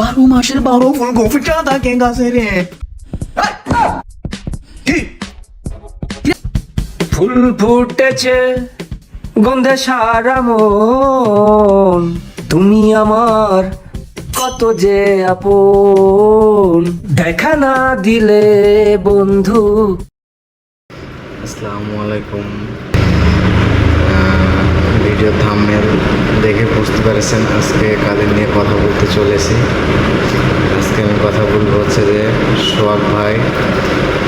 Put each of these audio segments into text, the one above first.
বারো মাসের বারো ফুলকপিটা থাকে গাছে রে ফুল ফুটেছে গন্ধে সারা মন তুমি আমার কত যে আপন দেখা না দিলে বন্ধু আসসালামু আলাইকুম। ভিডিও থাম্বনেল দেখে বুঝতে পেরেছেন আজকে কাদের নিয়ে কথা বলতে চলেছি। আজকে আমি কথা বলব হচ্ছে যে সোহাগ ভাই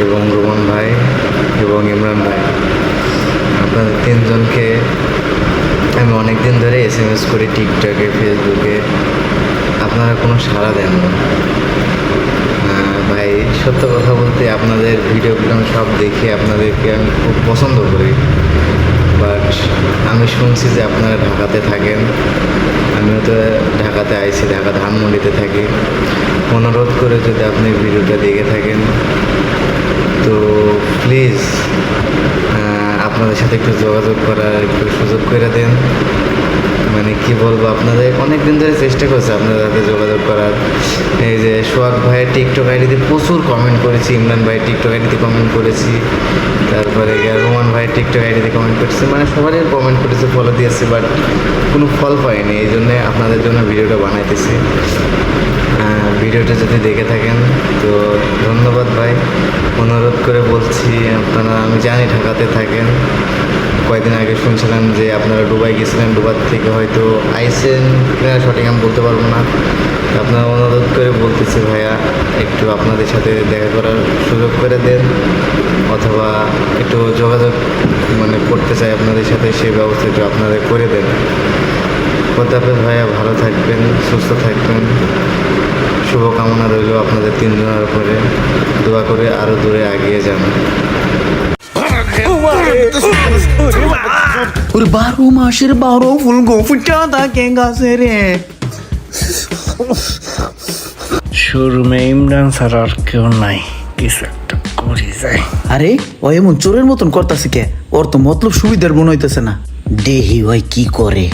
এবং রোমান ভাই এবং ইমরান ভাই। আপনাদের তিনজনকে আমি অনেক দিন ধরে এস এম এস করি টিকটকে ফেসবুকে আপনারা কোনো সাড়া দেন না। ভাই, সত্য কথা বলতে আপনাদের ভিডিওগুলো আমি সব দেখি আপনাদেরকে আমি খুব পছন্দ করি। বাট আমি শুনছি যে আপনারা ঢাকাতে থাকেন। আমিও তো ঢাকাতে আইছি, ঢাকা ধানমন্ডিতে থাকি। অনুরোধ করে যদি আপনি ভিডিওটা দেখে থাকেন, তো প্লিজ আপনাদের সাথে একটু যোগাযোগ করার একটু সুযোগ করে দেন। কি বলব আপনাদের? অনেক দিন ধরে চেষ্টা করছে আপনাদের সাথে যোগাযোগ করার। এই যে সোহাগ ভাইয়ের টিকটক আইডিতে প্রচুর কমেন্ট করেছি, ইমরান ভাইয়ের টিকটক আইডিতে কমেন্ট করেছি, তারপরে রোমান ভাইয়ের টিকটক আইডিতে কমেন্ট করেছি। মানে সবারই কমেন্ট করেছে ফলো দিয়েছে বাট কোনো ফল পাইনি, এই জন্যে আপনাদের জন্য ভিডিওটা বানাইতেছি। ভিডিওটা যদি দেখে থাকেন, তো ধন্যবাদ ভাই। অনুরোধ করে বলছি, আপনারা, আমি জানি ঢাকাতে থাকেন। কয়েকদিন আগে শুনছিলাম যে আপনারা দুবাই গেছিলেন দুবার থেকে হয়তো আইসেন কিনা সঠিক আমি বলতে পারব না। আপনারা অনুরোধ করে বলতেছি ভাইয়া, একটু আপনাদের সাথে দেখা করার সুযোগ করে দেন, অথবা একটু যোগাযোগ মানে করতে চাই আপনাদের সাথে সেই ব্যবস্থা একটু আপনারা করে দেন। খোদাফেজ ভাইয়া, ভালো থাকবেন, সুস্থ থাকবেন। রইল আপনাদের তিনজনের উপরে। দোয়া করে আরও দূরে এগিয়ে যান। ওই বারো মাসের বারো থাকে গাছে রে শোরুমে ইমরান ছাড়া আর কেউ নাই কিছু একটা করি যায় আরে ও এমন চোরের মতন করতেছে কে? ওর তো মতলব সুবিধার মনে হইতেছে না। দেহি ওই কি করে?